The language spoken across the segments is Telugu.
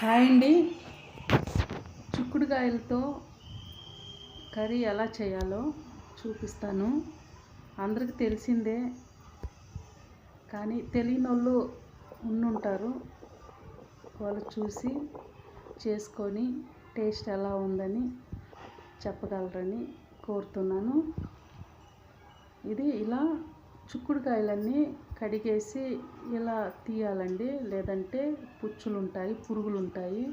హాయ్ అండి. చిక్కుడుకాయలతో కర్రీ ఎలా చేయాలో చూపిస్తాను. అందరికి తెలిసిందే కానీ తెలియని వాళ్ళు ఉండుంటారు వాళ్ళు చూసి చేసుకొని టేస్ట్ ఎలా ఉందని చెప్పగలరని కోరుతున్నాను. ఇది ఇలా చిక్కుడుకాయలన్నీ కడిగేసి ఇలా తీయాలండి. లేదంటే పుచ్చులు ఉంటాయి పురుగులు ఉంటాయి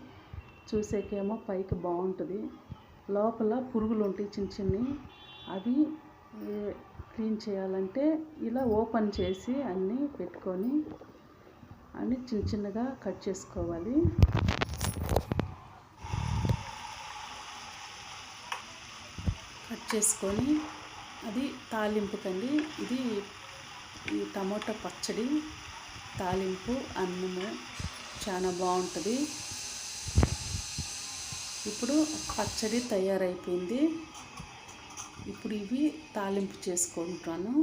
చూసేకేమో పైకి బాగుంటుంది లోపల పురుగులు ఉంటాయి చిన్న. చిన్నవి అవి క్లీన్ చేయాలంటే ఇలా ఓపెన్ చేసి అన్నీ పెట్టుకొని అన్నీ చిన్న చిన్నగా కట్ చేసుకోవాలి. కట్ చేసుకొని అది తాలింపుకండి. ఇది ఈ టమోటా పచ్చడి తాలింపు అన్నము చాలా బాగుంటుంది. ఇప్పుడు పచ్చడి తయారైపోయింది. ఇప్పుడు ఇవి తాలింపు చేసుకుంటాను.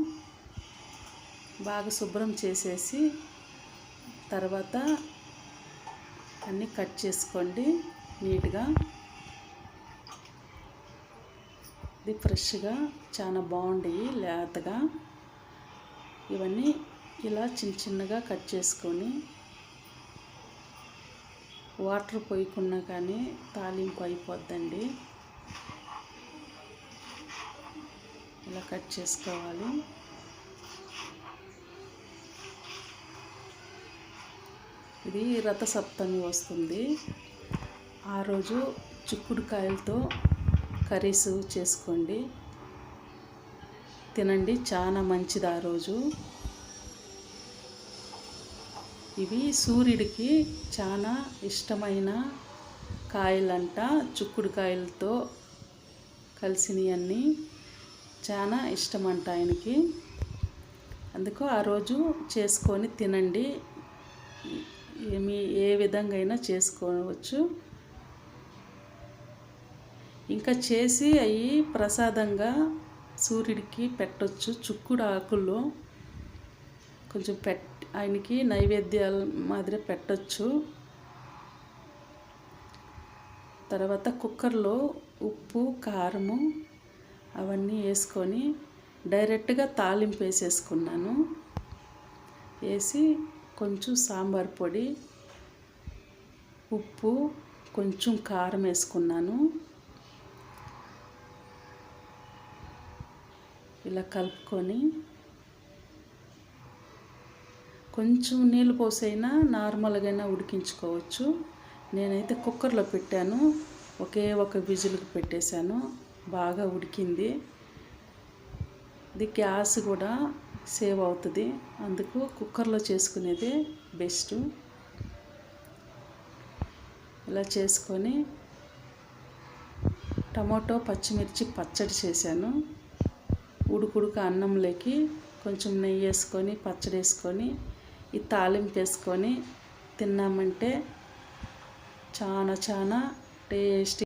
బాగా శుభ్రం చేసేసి తర్వాత అన్నీ కట్ చేసుకోండి నీట్గా. ఇది ఫ్రెష్గా చాలా బాగుండేవి లేతగా. ఇవన్నీ ఇలా చిన్న చిన్నగా కట్ చేసుకొని వాటర్ పోయకున్నా కానీ తాలింపు అయిపోద్దండి. ఇలా కట్ చేసుకోవాలి. ఇది రథసప్తమి వస్తుంది. ఆ రోజు చిక్కుడుకాయలతో కర్రీస్ చేసుకోండి. తినండి చాలా మంచిది ఆ రోజు. ఇవి సూర్యుడికి చాలా ఇష్టమైన కాయలంట చిక్కుడుకాయలతో కలిసినవన్నీ చాలా ఇష్టమంట ఆయనకి. అందుకు ఆ రోజు చేసుకొని తినండి. ఏమి ఏ విధంగా అయినా చేసుకోవచ్చు. ఇంకా చేసి అవి ప్రసాదంగా సూర్యుడికి పెట్టొచ్చు. చుక్కుడు ఆకుల్లో కొంచెం పెట్ ఆయనకి నైవేద్యాల మాదిరి పెట్టొచ్చు. తర్వాత కుక్కర్లో ఉప్పు కారము అవన్నీ వేసుకొని డైరెక్ట్గా తాలింపు వేసేసుకున్నాను. వేసి కొంచెం సాంబార్ పొడి ఉప్పు కొంచెం కారం వేసుకున్నాను. ఇలా కలుపుకొని కొంచెం నీళ్ళు పోసైనా నార్మల్గా ఉడికించుకోవచ్చు. నేనైతే కుక్కర్లో పెట్టాను. ఒకే ఒక విజులకు పెట్టేశాను. బాగా ఉడికింది. ఇది గ్యాస్ కూడా సేవ్ అవుతుంది. అందుకు కుక్కర్లో చేసుకునేదే బెస్ట్. ఇలా చేసుకొని టమాటో పచ్చిమిర్చి పచ్చడి చేశాను. ఉడుకుడుక అన్నంలోకి కొంచెం నెయ్యి వేసుకొని పచ్చడి వేసుకొని ఈ తాలింపు వేసుకొని తిన్నామంటే చాలా చాలా టేస్టీ